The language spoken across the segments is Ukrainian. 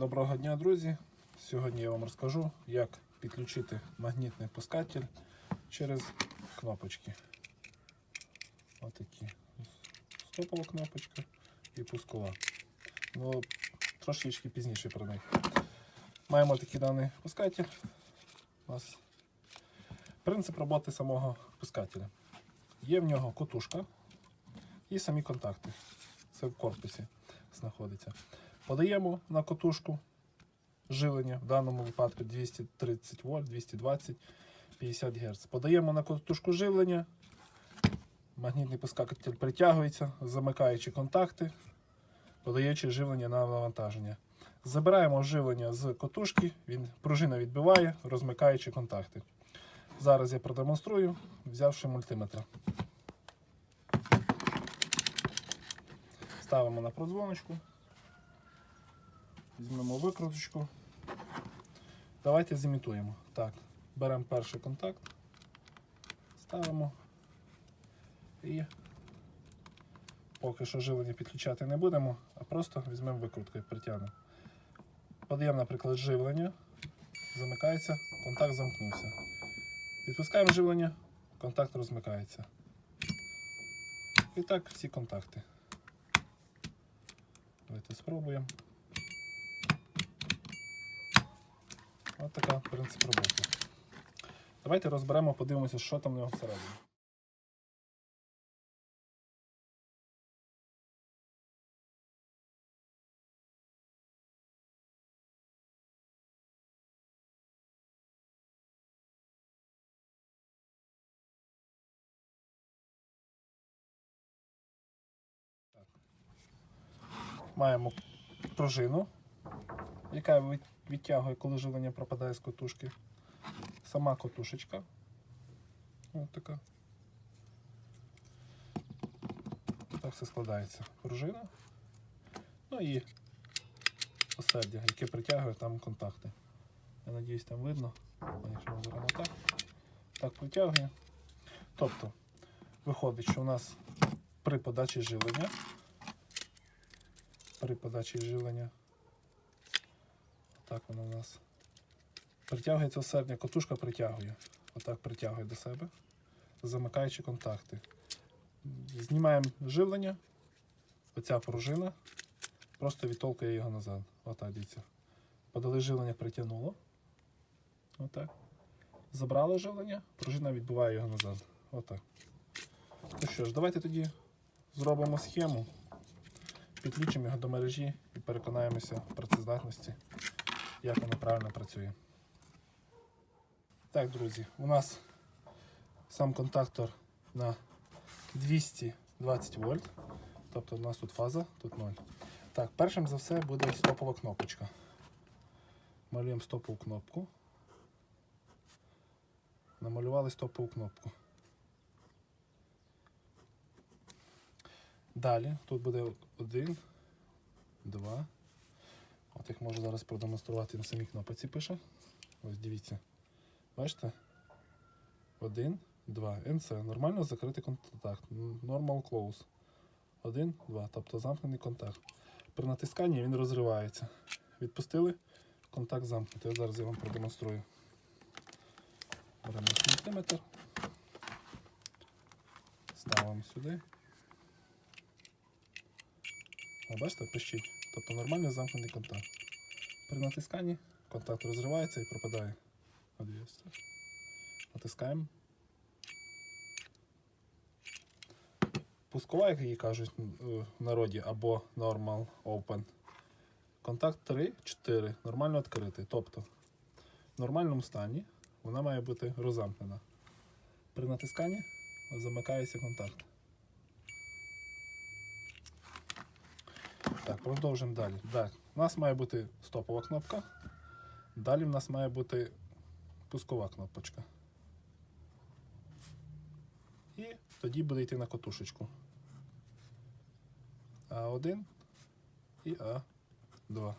Доброго дня, друзі! Сьогодні я вам розкажу, як підключити магнітний пускатель через кнопочки. Отакі. Стопова кнопочка і пускова. Ну, трошечки пізніше про них. Маємо такий даний пускатель. У нас принцип роботи самого пускателя. Є в нього котушка і самі контакти. Це в корпусі знаходиться. Подаємо на котушку живлення, в даному випадку 230 вольт, 220, 50 Гц. Подаємо на котушку живлення, магнітний пускатель притягується, замикаючи контакти, подаючи живлення на навантаження. Забираємо живлення з котушки, він пружина відбиває, розмикаючи контакти. Зараз я продемонструю, взявши мультиметр. Ставимо на продзвоночку. Візьмемо викруточку. Давайте зімітуємо. Так, беремо перший контакт, ставимо і поки що живлення підключати не будемо, а просто візьмемо викрутку і притягнемо. Подаємо, наприклад, живлення, замикається, контакт замкнувся. Відпускаємо живлення, контакт розмикається. І так всі контакти. Давайте спробуємо. Ось така принцип роботи. Давайте розберемо, подивимося, що там в нього всередині. Маємо пружину, яка відтягує, коли живлення пропадає з котушки. Сама котушечка. Ось така. Так все складається. Пружина. Ну і осердя, яке притягує там контакти. Я надіюсь, там видно. Якщо ми зробимо так, так притягує. Тобто, виходить, що у нас при подачі живлення при подачі живлення. Так воно у нас. Притягується сердня, котушка притягує. Отак притягує до себе, замикаючи контакти. Знімаємо живлення, оця пружина, просто відтолкує його назад. Отак, дивіться. Подали живлення, притягнуло. Отак. Забрали живлення, пружина відбиває його назад. Отак. Ну що ж, давайте тоді зробимо схему. Підключимо його до мережі і переконаємося в працездатності, як воно правильно працює. Так, друзі, у нас сам контактор на 220 вольт. Тобто у нас тут фаза, тут 0. Так, першим за все буде стопова кнопочка. Малюємо стопову кнопку. Намалювали стопову кнопку. Далі тут буде один, два. От їх можу зараз продемонструвати на самій кнопці пише. Ось дивіться. Бачите? Один, два. NC. Нормально закритий контакт. Normal close. Один, два. Тобто замкнений контакт. При натисканні він розривається. Відпустили, контакт замкнутий. Зараз я вам продемонструю. Беремо сантиметр. Ставимо сюди. О, бачите, пищить. Тобто нормальний замкнений контакт. При натисканні контакт розривається і пропадає. Натискаємо. Пускова, як її кажуть е, в народі, або normal open. Контакт 3, 4, нормально відкритий. Тобто в нормальному стані вона має бути розамкнена. При натисканні замикається контакт. Так, продовжимо далі. Так, у нас має бути стопова кнопка. Далі в нас має бути пускова кнопочка. І тоді буде йти на котушечку. А1 і А2.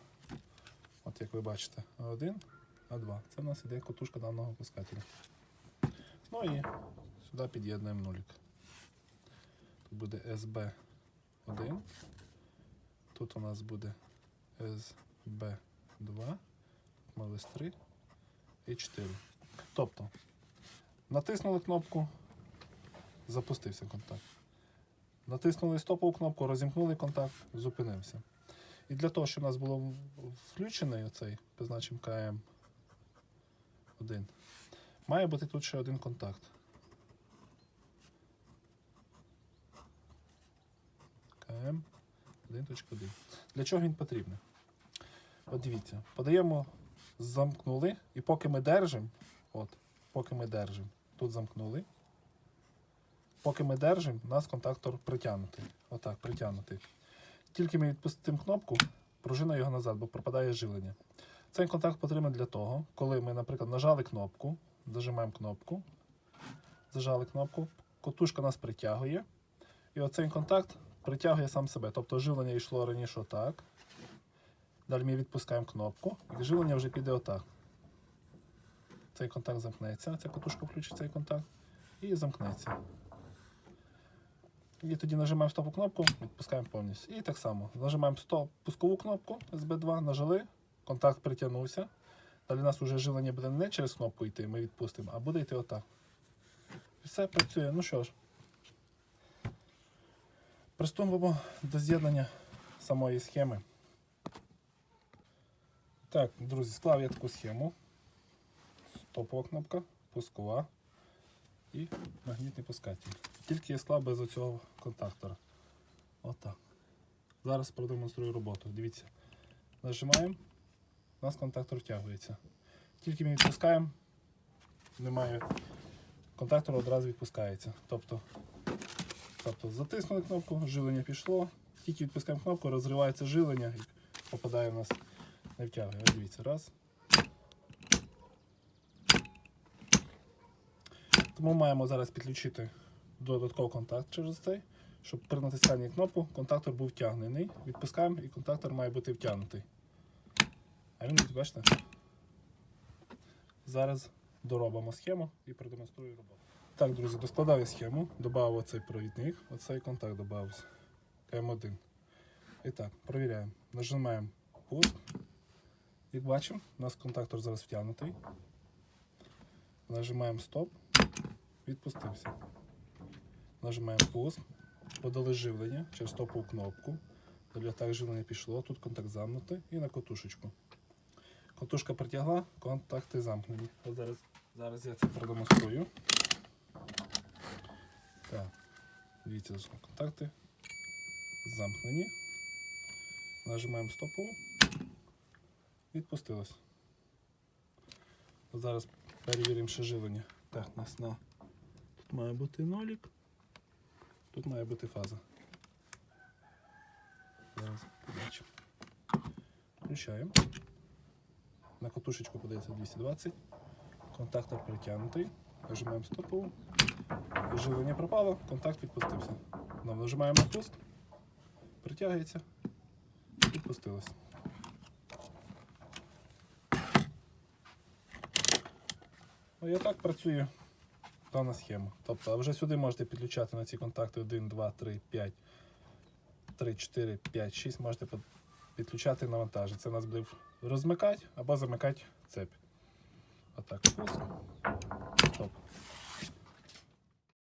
От як ви бачите, А1, А2. Це в нас іде котушка даного пускателя. Ну і сюди під'єднуємо нулик. Тут буде SB1. Тут у нас буде SB2. два, мались три і чотири. Тобто, натиснули кнопку, запустився контакт. Натиснули стопову кнопку, розімкнули контакт, зупинився. І для того, щоб у нас було включений оцей, позначимо КМ 1, має бути тут ще один контакт. КМ 1.1. Для чого він потрібний? От дивіться, подаємо, замкнули, і поки ми держимо, от, поки ми держимо, тут замкнули. Поки ми держимо, у нас контактор притягнутий. Отак, притягнутий. Тільки ми відпустимо кнопку, пружина його назад, бо пропадає живлення. Цей контакт потрібен для того, коли ми, наприклад, нажали кнопку, зажимаємо кнопку, зажали кнопку, котушка нас притягує. І оцей контакт притягує сам себе. Тобто живлення йшло раніше отак. Далі ми відпускаємо кнопку, і живлення вже піде отак. Цей контакт замкнеться, ця катушка включить цей контакт і замкнеться. І тоді нажимаємо стопу кнопку, відпускаємо повністю. І так само нажимаємо стоп пускову кнопку SB2, нажали, контакт притягнувся. Далі у нас вже живлення буде не через кнопку йти, ми відпустимо, а буде йти отак. Все працює. Ну що ж, приступимо до з'єднання самої схеми. Так, друзі, склав я таку схему. Стопова кнопка, пускова і магнітний пускатель. Тільки я склав без оцього контактора. Отак. Зараз продемонструю роботу. Дивіться. Нажимаємо, у нас контактор втягується. Тільки ми відпускаємо, немає контактор одразу відпускається. Тобто, тобто затиснули кнопку, живлення пішло. Тільки відпускаємо кнопку, розривається живлення і попадає в нас, не втягує. Дивіться, раз. Тому маємо зараз підключити додатковий контакт через цей, щоб при натисканні кнопку контактор був втягнений. Відпускаємо і контактор має бути втягнутий. А він, бачите? Зараз доробимо схему і продемонструю роботу. Так, друзі, доскладав я схему, додав оцей провідник, оцей контакт додався. М1. І так, провіряємо. Нажимаємо пуск. Як бачимо, у нас контактор зараз втягнутий. Нажимаємо стоп, відпустився. Нажимаємо пуск, подали живлення через стопову кнопку. Далі так живлення пішло, тут контакт замкнутий і на котушечку. Котушка притягла, контакти замкнені. От зараз, зараз я це продемонструю. Так, дивіться, контакти замкнені. Нажимаємо стопову. Відпустилось. Зараз перевіримо ще живлення. Так, у нас на тут має бути нолік. Тут має бути фаза. Зараз побачимо. Включаємо. На катушечку подається 220. Контактор притягнутий. Нажимаємо стопову. Живлення пропало, контакт відпустився. Нажимаємо на пуск. Притягується. Відпустилось. Ну, і отак працює дана схема. Тобто, вже сюди можете підключати на ці контакти 1, 2, 3, 5, 3, 4, 5, 6. Можете під- підключати навантаження. Це нас буде розмикати або замикати цепь. Отак. Пуск. Стоп.